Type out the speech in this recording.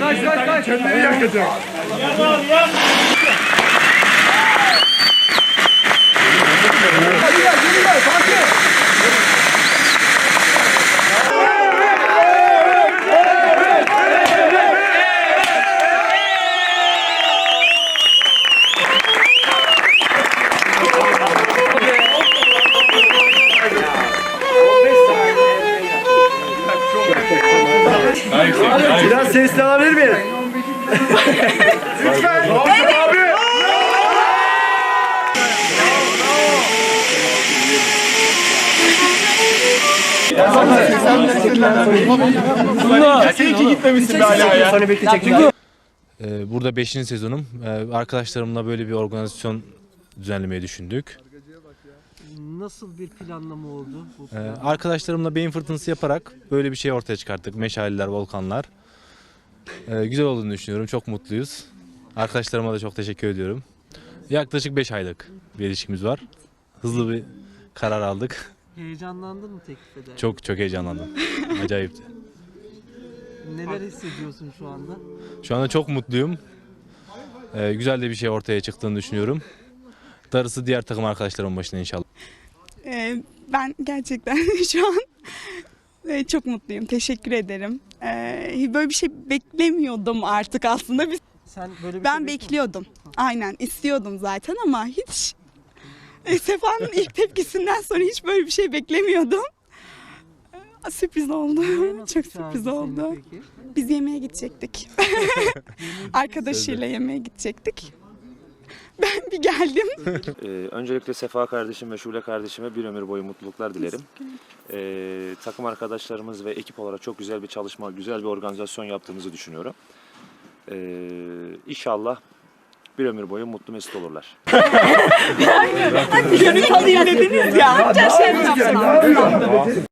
Kaç kaç kaç. Kendini yakacak. Hadi Biraz sesli alabilir miyiz? Abi. Seninki gitmemişsin be hala ya. Sonra bekleyecek. Ee, Burada 5. sezonum. Ee, Arkadaşlarımla böyle bir organizasyon düzenlemeyi düşündük. Nasıl bir planlama oldu bu Ee, plan? Arkadaşlarımla beyin fırtınası yaparak böyle bir şey ortaya çıkarttık. Meşaleler, volkanlar. Ee, Güzel olduğunu düşünüyorum. Çok mutluyuz. Arkadaşlarıma da çok teşekkür ediyorum. Yaklaşık 5 aylık bir ilişkimiz var. Hızlı bir karar aldık. Heyecanlandın mı teklif ederken? Çok çok heyecanlandım. Acayipti. Neler hissediyorsun şu anda? Şu anda çok mutluyum. Ee, Güzel de bir şey ortaya çıktığını düşünüyorum. Darısı diğer takım arkadaşlarımın başına inşallah. Ee, ben gerçekten şu an e, çok mutluyum. Teşekkür ederim. Ee, böyle bir şey beklemiyordum artık aslında. Biz, Sen böyle bir ben şey bekliyor bekliyordum. Aynen istiyordum zaten ama hiç e, Sefa'nın ilk tepkisinden sonra hiç böyle bir şey beklemiyordum. Ee, Sürpriz oldu. Çok sürpriz oldu. Biz yemeğe gidecektik. Arkadaşıyla yemeğe gidecektik. Ben bir geldim. Ee, öncelikle Sefa kardeşim ve Şule kardeşime bir ömür boyu mutluluklar dilerim. Ee, takım arkadaşlarımız ve ekip olarak çok güzel bir çalışma, güzel bir organizasyon yaptığımızı düşünüyorum. Ee, inşallah bir ömür boyu mutlu mesut olurlar. Gönül alayım dediniz ya. Gerçekten yapsın.